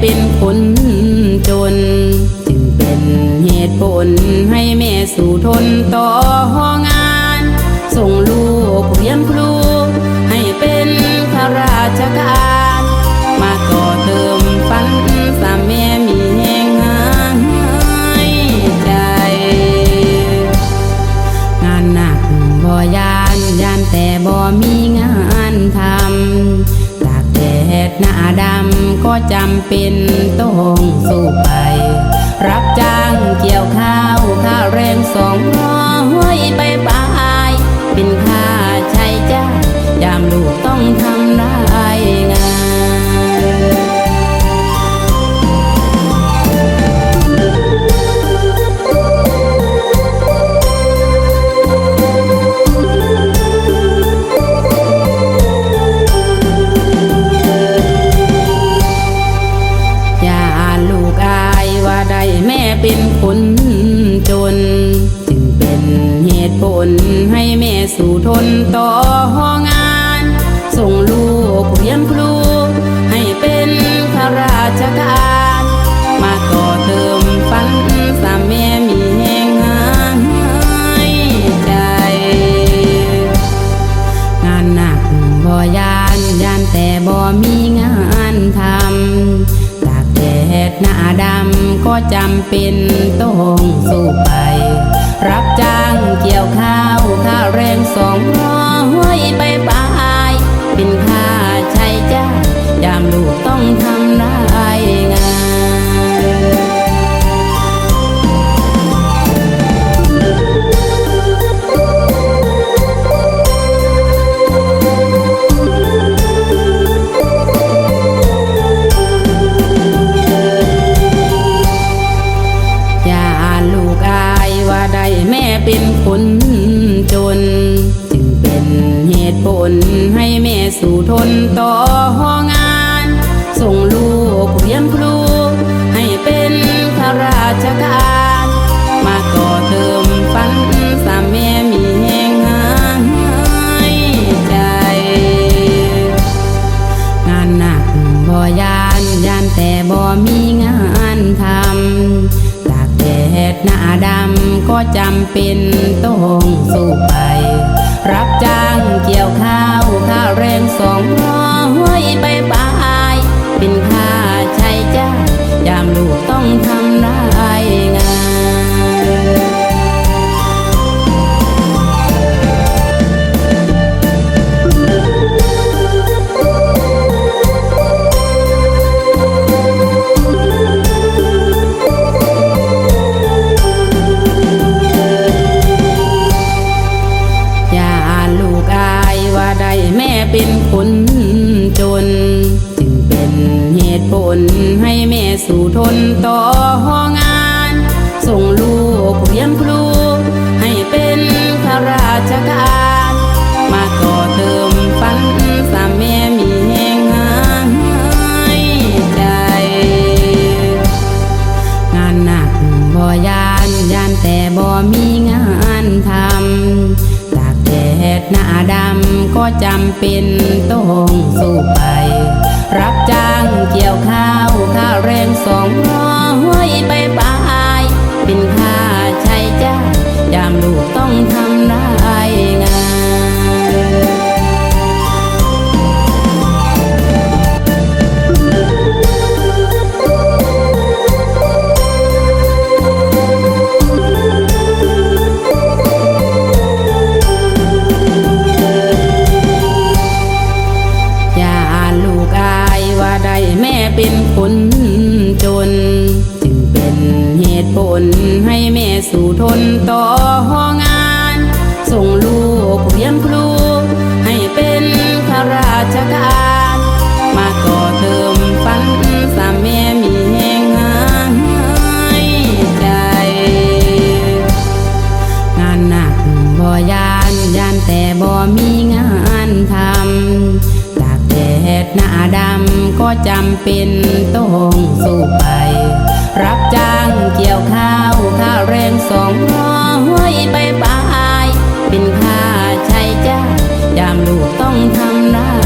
เป็นคนจน จึงเป็นเหตุผลให้แม่สู่ทนต่อำก็จำเป็นต้องสู้ไป รับจ้างเกี่ยวข้าวค่าแรงสองร้อยไปปลายเป็นค่าใช้จ่ายยามลูกต้องทำนาาชการมาก่อเติมฝันสามแม่มีแห่งหายใจ งานหนักบ่ยานยานแต่บ่มีงานทำตากแดดหน้าดำก็จำเป็นต้องสู้ไป รับจ้างเกี่ยวข้าว ค่าแรงสองร้อย ให้แม่สู่ทนต่องาน ส่งลูกเรียนครู ให้เป็นข้าราชการ มาก่อเติมฝันสามแม่มีแห่งหายใจ งานหนักบ่ยานยานแต่บ่มีงานทำตากแดดหน้าดำก็จำเป็นต้องสู้ไป รับจ้างเกี่ยวข้าว ทนต่องาน ส่งลูกเรียนครู ให้เป็นข้าราชการ มาก่อเติมฝันสามแม่มีแห่งหายใจ งานหนักบ่ยานยานแต่บ่มีงานทำตากแดดหน้าดำก็จำเป็นต้องสู้ไป สองร้อยไปปลายเป็นค่าใช้จ่ายามลูกต้องทำรายงานอย่าลูกอายว่าได้แม่เป็นคน ตุผลให้แม่สู่ทนต่องาน ส่งลูกเรียนครู ให้เป็นข้าราชการ มาก่อเติมฝันสามแม่มีแห่งหายใจ งานหนักบ่ยานยานแต่บ่มีงานทำตากแดดหน้าดำก็จำเป็นต้องสู้ไป รับจ้างเกี่ยวข้าวค่าแรงสองร้อยไปปลายเป็นค่าใช้จ่ายยามลูกต้องทำ